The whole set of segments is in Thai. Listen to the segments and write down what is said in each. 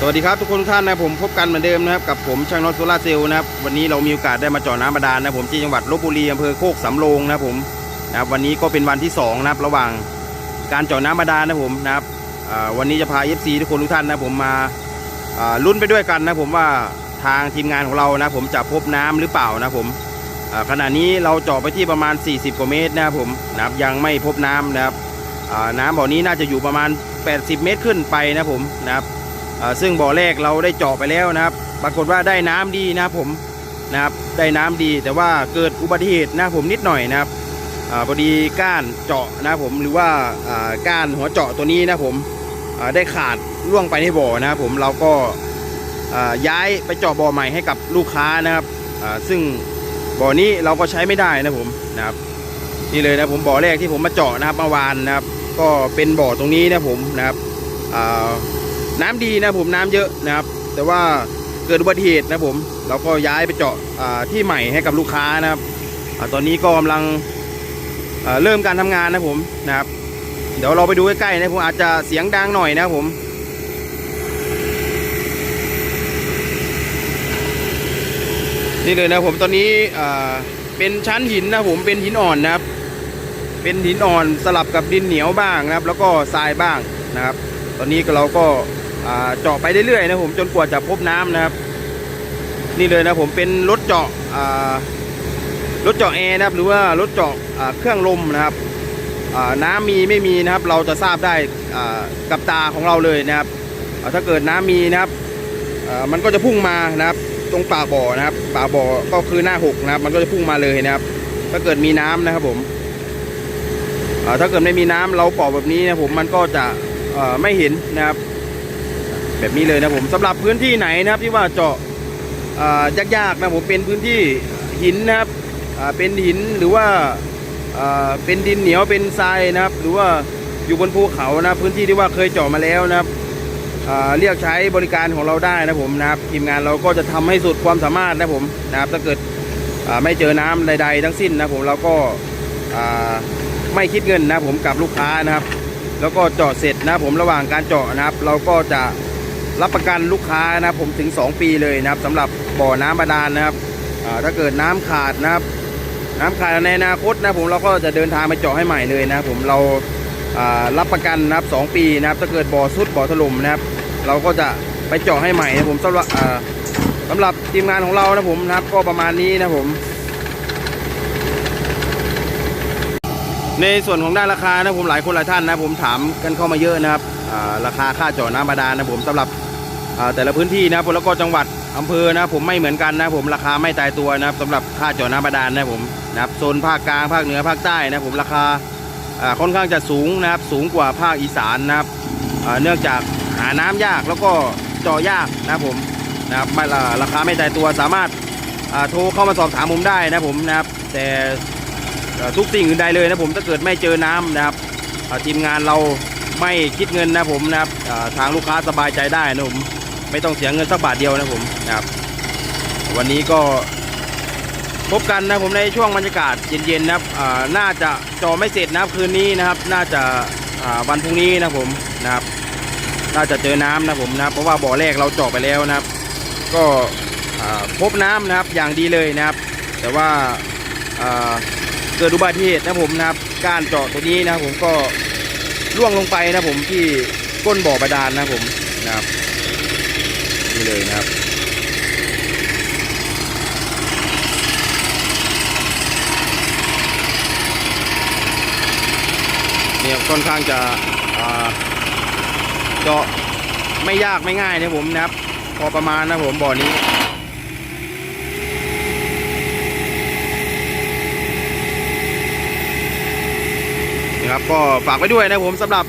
สวัสดีครับทุกคนทุกท่านนะผมพบกันเหมือนเดิมนะครับกับผมช่างน็อตโซล่าเซลล์นะครับวันนี้เรามีโอกาสได้มาเจาะน้ำบาดาลนะผมที่จังหวัดลบบุรีอำเภอโคกสำโรงนะครับผมนะครับวันนี้ก็เป็นวันที่สองนะครับระหว่างการเจาะน้ำบาดาลนะผมนะครับวันนี้จะพา FC ทุกคนทุกท่านนะผมมาลุ้นไปด้วยกันนะผมว่าทางทีมงานของเรานะผมจะพบน้ำหรือเปล่านะผมขณะนี้เราเจาะไปที่ประมาณ 40กว่าเมตรนะครับผมนะครับยังไม่พบน้ำนะครับน้ำบ่อนี้น่าจะอยู่ประมาณ 80 เมตรขึ้นไปนะผมนะครับ ซึ่งบ่อแรกเราได้เจาะไปแล้วนะครับ ปรากฏว่าได้น้ำดีนะครับผมนะครับได้น้ำดีแต่ว่าเกิดอุบัติเหตุนะผมนิดหน่อยนะครับอพอดีก้านเจาะนะผมหรือว่าก้านหัวเจาะตัวนี้นะผมได้ขาดล่วงไปในบ่อนะครับผมเราก็ย้ายไปเจาะบ่อใหม่ให้กับลูกค้านะครับซึ่งบ่อนี้เราก็ใช้ไม่ได้นะผมนะครับนี่เลยนะผมบ่อแรกที่ผมมาเจาะนะครับเมื่อวานนะครับ ก็เป็นบ่อตรงนี้นะผมนะครับ น้ำดีนะผมน้ำเยอะนะครับ แต่ว่าเกิดอุบัติเหตุนะผมเราก็ย้ายไปเจาะที่ใหม่ให้กับลูกค้านะครับอตอนนี้ก็กำลังเริ่มการทำงานนะผมนะครับ เดี๋ยวเราไปดูใกล้ๆนะผมอาจจะเสียงดังหน่อยนะครับผมนี่เลยนะผมตอนนี้เป็นชั้นหินนะผมเป็นหินอ่อนนะครับ เป็นหินอ่อนสลับกับดินเหนียวบ้างนะครับ แล้วก็ทรายบ้างนะครับ ตอนนี้เราก็ เจาะไปเรื่อยๆนะผมจนกว่าจะพบน้ำนะครับ นี่เลยนะผมเป็นรถเจาะรถเจาะแอร์นะครับ หรือว่ารถเจาะเครื่องลมนะครับน้ำมีไม่มีนะครับ เราจะทราบได้กับตาของเราเลยนะครับถ้าเกิดน้ำมีนะครับมันก็จะพุ่งมานะครับ ตรงปากบ่อนะครับปากบ่อก็คือหน้าหกนะครับ มันก็จะพุ่งมาเลยนะครับ ถ้าเกิดมีน้ำนะครับผมถ้าเกิดไม่มีน้ำเราเป่าแบบนี้นะผมมันก็จะไม่เห็นนะครับ แบบนี้เลยนะผมสำหรับพื้นที่ไหนนะครับที่ว่าเจาะยากๆนะผมเป็นพื้นที่หินนะครับเป็นหินหรือว่าเป็นดินเหนียวเป็นทรายนะครับ หรือว่าอยู่บนภูเขานะพื้นที่ที่ว่าเคยเจาะมาแล้วนะครับเรียกใช้บริการของเราได้นะผมนะครับทีมงานเราก็จะทำให้สุดความสามารถนะผมนะครับถ้าเกิดไม่เจอน้ำใด ๆ ทั้งสิ้นนะผมเราก็ไม่คิดเงินนะผมกับลูกค้านะครับ แล้วก็เจาะเสร็จนะผมระหว่างการเจาะนะครับ เราก็จะ รับประกันลูกค้านะครับผมถึง 2 ปีเลยนะครับสำหรับบ่อน้ำบาดาลนะครับถ้าเกิดน้ำขาดนะครับ น้ำขาดในอนาคตนะผมเราก็จะเดินทางไปเจาะให้ใหม่เลยนะครับผมเรารับประกันนะครับสองปีนะครับถ้าเกิดบ่อสุดบ่อถล่มนะครับ เราก็จะไปเจาะให้ใหม่นะผมสำหรับสำหรับทีมงานของเรานะผมนะครับ ก็ประมาณนี้นะผมในส่วนของด้านราคานะผมหลายคนหลายท่านนะผมถามกันเข้ามาเยอะนะครับราคาค่าเจาะน้ำบาดาลนะผมสำหรับ แต่ละพื้นที่นะผมแล้วก็จังหวัดอำเภอนะผมไม่เหมือนกันนะผมราคาไม่ตายตัวนะครับสำหรับค่าเจาะน้ำบาดาลนะผมนะครับโซนภาคกลางภาคเหนือภาคใต้นะผมราคาอ่าค่อนข้างจะสูงนะครับสูงกว่าภาคอีสานนะครับอ่าเนื่องจากหาน้ำยากแล้วก็เจาะยากนะครับผมนะครับไม่ละราคาไม่ตายตัวสามารถอ่าโทรเข้ามาสอบถามผมได้นะผมนะครับแต่อ่อทุกสิ่งอื่นใดเลยนะผมถ้าเกิดไม่เจอน้ำนะครับทีมงานเราไม่คิดเงินนะผมนะครับทางลูกค้าสบายใจได้นะผม ไม่ต้องเสียเงินสักบาทเดียวนะผมนะครับ วันนี้ก็พบกันนะผมในช่วงบรรยากาศเย็นๆนะครับอ่าน่าจะจอไม่เสร็จนะครับคืนนี้นะครับ น่าจะอ่าวันพรุ่งนี้นะผมนะครับ น่าจะเจอน้ำนะผมนะเพราะว่าบ่อแรกเราเจาะไปแล้วนะครับ ก็พบน้ำนะครับอย่างดีเลยนะครับ แต่ว่าอ่าเกิดอุบัติเหตุนะผมนะครับ การเจาะตัวนี้นะผมก็ล่วงลงไปนะผมที่ก้นบ่อบาดาลนะผมนะครับ นี่เลยนะครับเนี่ยค่อนข้างจะอ่าเจาะไม่ยากไม่ง่ายนะผมนะครับ พอประมาณนะผมบ่อนี้นะครับก็ฝากไว้ด้วยนะผมสำหรับ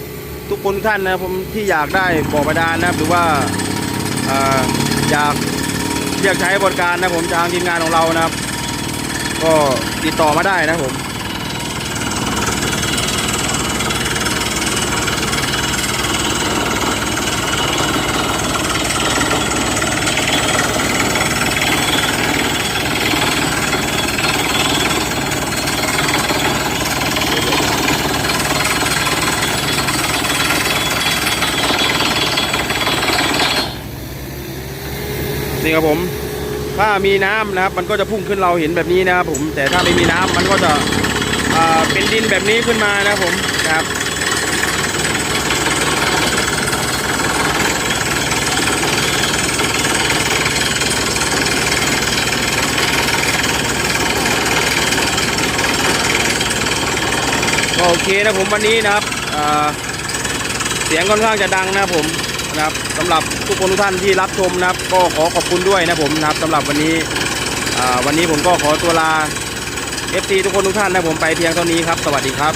ทุกคนทุกท่านนะผมที่อยากได้บ่อบาดาลนะครับหรือว่า อยากเรียกใช้บริการนะผมทางทีมงานของเรานะครับ ก็ติดต่อมาได้นะผม นี่ครับผม ถ้ามีน้ำนะครับ มันก็จะพุ่งขึ้นเราเห็นแบบนี้นะครับผม แต่ถ้าไม่มีน้ำมันก็จะอ่าเป็นดินแบบนี้ขึ้นมานะครับผมนะครับก็โอเคนะผมวันนี้นะครับเสียงค่อนข้างจะดังนะผม นะครับสำหรับทุกคนทุกท่านที่รับชมนะครับ ก็ขอขอบคุณด้วยนะผมนะครับสำหรับวันนี้วันนี้ผมก็ขอตัวลา FC ทุกคนทุกท่านนะผมไปเพียงเท่านี้ครับ สวัสดีครับ